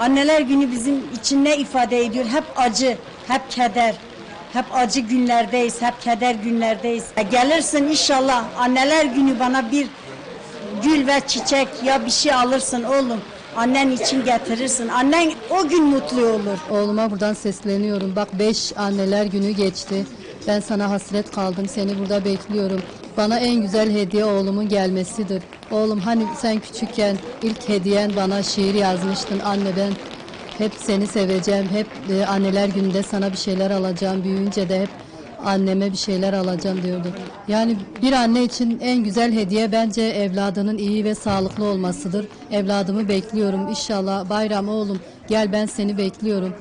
Anneler günü bizim için ne ifade ediyor? Hep acı, hep keder. Hep acı günlerdeyiz, hep keder günlerdeyiz. E, gelirsin inşallah anneler günü bana bir gül ve çiçek ya bir şey alırsın oğlum. Annen için getirirsin. Annen o gün mutlu olur. Oğluma buradan sesleniyorum. Bak beş anneler günü geçti. Ben sana hasret kaldım. Seni burada bekliyorum. Bana en güzel hediye oğlumun gelmesidir. Oğlum hani sen küçükken ilk hediyen bana şiir yazmıştın. Anne ben hep seni seveceğim. Hep e, anneler gününde sana bir şeyler alacağım. Büyüyünce de hep anneme bir şeyler alacağım diyordu. Yani bir anne için en güzel hediye bence evladının iyi ve sağlıklı olmasıdır. Evladımı bekliyorum. İnşallah bayram oğlum gel ben seni bekliyorum.